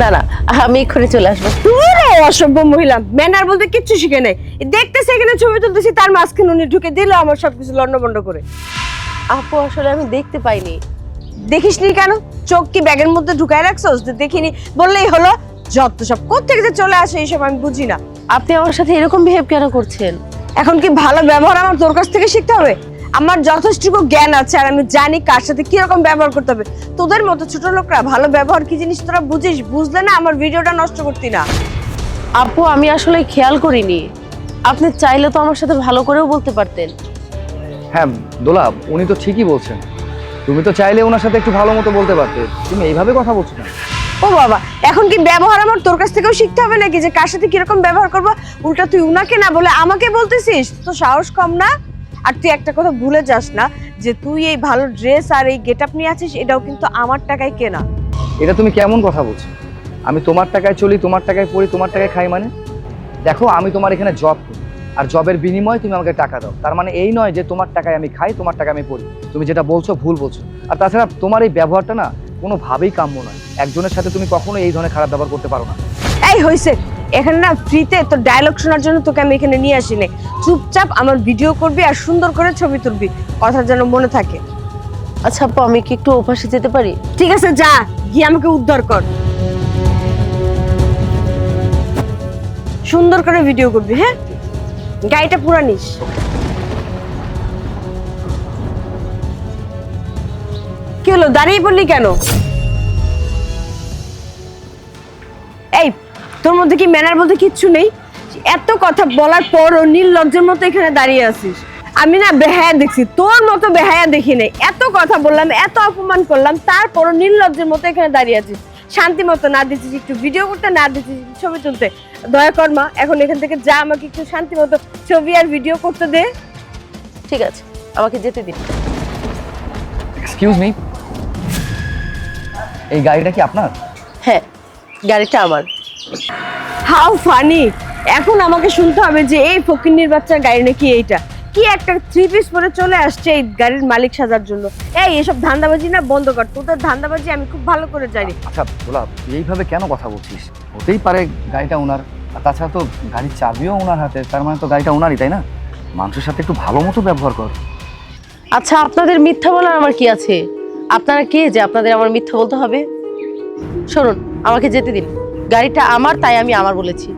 না না আমি এক্ষুনি চলে আসব। পুরো অসভ্য মহিলা। ম্যানার বলতে কিচ্ছু শিখে নাই। দেখতেছে এখানে ছবি তুলতেছি তার মাঝখানে উনি ঢুকে দিল আমার সবকিছু লন্ডভন্ড করে। আপু আসলে আমি দেখতে পাইনি। দেখিসনি কেন? চোখ কি ব্যাগের মধ্যে ঢুকায় রাখছস? দেখিনি বললেই হলো যত সব কোথেকে যে চলে আসে এইসব আমি বুঝি না। আপনি আমার সাথে এরকম বিহেভ কেন করছেন? এখন কি ভালো ব্যবহার আমার তোর কাছ থেকে শিখতে হবে? আমার যথেষ্টটুকু জ্ঞান আছে আর আমি জানি কার সাথে কীরকম ব্যবহার করতে হবে। তোদের মতো ছোট লোকরা ভালো ব্যবহার কি জিনিস তোরা বুঝিস? বুঝলে না আমার ভিডিওটা নষ্ট করতি না। আপু আমি আসলে খেয়াল করিনি। আপনি চাইলে তো আমার সাথে ভালো করেও বলতে পারতেন। হ্যাঁ দোলা উনি তো ঠিকই বলছেন। তুমি তো চাইলে ওনার সাথে একটু ভালো মতো বলতে পারতে। তুমি এইভাবে কথা বলছো না ও বাবা এখন কি ব্যবহার আমার তোর কাছ থেকেও শিখতে হবে নাকি যে কার সাথে কীরকম ব্যবহার করব? উল্টা তুই উনাকে না বলে আমাকে বলতেছিস? তো সাহস কম না? আর তুই একটা কথা ভুলে যাস না যে তুই এই ভালো ড্রেস আর এই গেট আপ নিয়ে আছিস এটাও কিন্তু আমার টাকায় কেনা। এটা তুমি কেমন কথা বলছো? আমি তোমার টাকায় চলি তোমার টাকায় পড়ি তোমার টাকায় খাই মানে? দেখো আমি তোমার এখানে জব করি আর জবের বিনিময়ে তুমি আমাকে টাকা দাও। তার মানে এই নয় যে তোমার টাকায় আমি খাই তোমার টাকায় আমি পড়ি। তুমি যেটা বলছো ভুল বলছো। আর তাছাড়া তোমার এই ব্যবহারটা না কোনোভাবেই কাম্য নয়। একজনের সাথে তুমি কখনো এই ধরনের খারাপ ব্যবহার করতে পারো না। এই হয়েছে এখানে না ফ্রিতে তোর ডায়লগ শোনার জন্য তোকে আমি এখানে নিয়ে আসিনি। চুপচাপ আমার ভিডিও করবি আর সুন্দর করে ছবি তুলবি কথা যেন মনে থাকে। আচ্ছা আপু আমি কি একটু ওপাশে যেতে পারি? ঠিক আছে যা গিয়ে আমাকে উদ্ধার কর। সুন্দর করে ভিডিও করবি হ্যাঁ? গাড়িটা পুরা নিস। কি হলো দাঁড়িয়ে পড়লি কেন? তোর মধ্যে কি ম্যানার বলতে কিচ্ছু নেই? এত কথা বলার পরও নীল লজ্জের মতো এখানে দাঁড়িয়ে আছিস। আমি না বেহায়া দেখছি তোর মতো বেহায়া দেখি নাই। এত কথা বললাম এত অপমান করলাম তারপরও নীল লজ্জের মতো এখানে দাঁড়িয়ে আছিস। শান্তি মতো না দিচ্ছিস একটু ভিডিও করতে না দিচ্ছিস ছবি তুলতে। দয়া কর মা এখন এখান থেকে যা আমাকে একটু শান্তি মতো ছবি আর ভিডিও করতে দে। ঠিক আছে আমাকে যেতে দিন। এক্সকিউজ মি এই গাড়িটা কি আপনার? হ্যাঁ গাড়িটা আমার। How funny. এখন আমাকে শুনতে হবে যে এই ফকিন্নির বাচ্চার গাড়ি নাকি এইটা। কি একটা থ্রি পিস পরে চলে আসছে এই গাড়ির মালিক সাজার জন্য। এই এসব ধান্দাবাজি না? বন্ধ কর। তোদের ধান্দাবাজি আমি খুব ভালো করে জানি। আচ্ছা তুই এইভাবে কেন কথা বলছিস? হতেই পারে গাড়িটা ওনার। আর তাছাড়া তো গাড়ির চাবিও ওনার হাতে। তার মানে তো গাড়িটা ওনারই তাই না? মানুষের সাথে একটু ভালো মতো ব্যবহার কর। আচ্ছা আপনাদের মিথ্যা বলার আমার কি আছে? আপনারা কে যে আপনাদের আমার মিথ্যা বলতে হবে? শুনুন আমাকে যেতে দিন। গাড়িটা আমার, তাই আমি আমার বলেছি।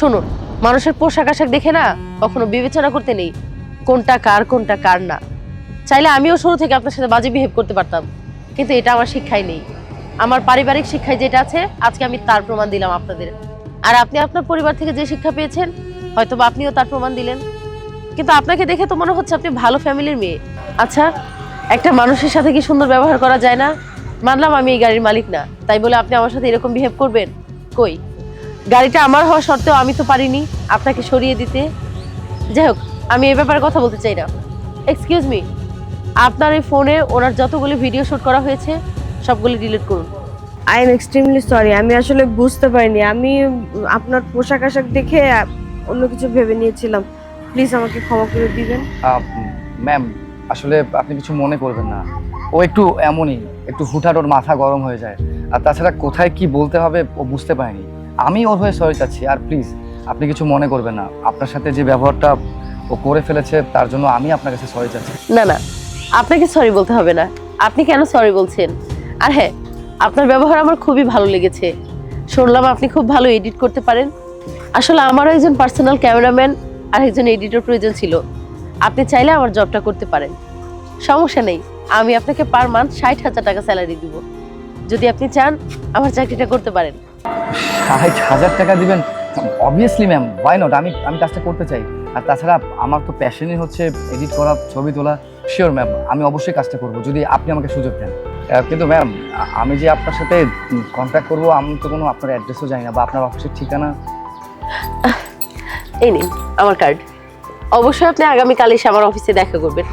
শুনুন, মানুষের পোশাক আশাক দেখে না কখনো বিবেচনা করতে নেই কোনটা কার কোনটা কার না। চাইলে আমিও শুরু থেকে আপনার সাথে বাজে বিহেভ করতে পারতাম, কিন্তু এটা আমার শিক্ষায় নেই। আমার পারিবারিক শিক্ষায় যেটা আছে, আজকে আমি তার প্রমাণ দিলাম আপনাদের। আর আপনি আপনার পরিবার থেকে যে শিক্ষা পেয়েছেন হয়তো বা আপনিও তার প্রমাণ দিলেন। কিন্তু আপনাকে দেখে তো মনে হচ্ছে আপনি ভালো ফ্যামিলির মেয়ে। আচ্ছা একটা মানুষের সাথে কি সুন্দর ব্যবহার করা যায় না? মানলাম আমি এই গাড়ির মালিক না। তাই বলে আপনি আমার সাথে এরকম বিহেভ করবেন? কই? গাড়িটা আমার হওয়া সত্ত্বেও আমি তো পারিনি আপনাকে সরিয়ে দিতে। যাই হোক আমি এই ব্যাপারে কথা বলতে চাই না। এক্সকিউজ মি আপনার এই ফোনে ওনার যতগুলি ভিডিও শুট করা হয়েছে সবগুলি ডিলিট করুন। আই এম এক্সট্রিমলি সরি আমি আসলে বুঝতে পারিনি। আমি আপনার পোশাক আশাক দেখে অন্য কিছু ভেবে নিয়েছিলাম। প্লিজ আমাকে ক্ষমা করে দিবেন। ম্যাম আসলে আপনি কিছু মনে করবেন না। ও একটু এমনই, একটু হুটহাট ওর মাথা গরম হয়ে যায়। আর তাছাড়া কোথায় কি বলতে হবে ও বুঝতে পারেনি। আমি ওর হয়ে সরি চাচ্ছি, আর প্লিজ আপনি কিছু মনে করবেন না। আপনার সাথে যে ব্যবহারটা ও করে ফেলেছে, তার জন্য আমি আপনার কাছে সরি চাচ্ছি। না না, আপনাকে সরি বলতে হবে না। আপনি কেন সরি বলছেন? আর হ্যাঁ আপনার ব্যবহার আমার খুবই ভালো লেগেছে। শুনলাম আপনি খুব ভালো এডিট করতে পারেন। আসলে আমারও একজন পার্সোনাল ক্যামেরাম্যান আর একজন এডিটর প্রয়োজন ছিল। আপনি চাইলে আমার জবটা করতে পারেন। সমস্যা নেই আমি আপনাকে পার মান্থ ষাট হাজার টাকা স্যালারি দিব। যদি আপনি চান আমার চাকরিটা করতে পারেন। ষাট হাজার টাকা দিবেন? অবভিয়াসলি ম্যাম ওয়াই নট আমি আমি কাজটা করতে চাই। আর তাছাড়া আমার তো প্যাশনই হচ্ছে এডিট করা ছবি তোলা। শিওর ম্যাম আমি অবশ্যই কাজটা করব যদি আপনি আমাকে সুযোগ দেন। কিন্তু ম্যাম আমি যে আপনার সাথে কন্ট্যাক্ট করব আমি তো কোনো আপনার অ্যাড্রেসও জানি না বা আপনার অফিসের ঠিকানা। এই নিন আমার কার্ড অবশ্যই আপনি আগামীকাল এসে আমার অফিসে দেখা করবেন।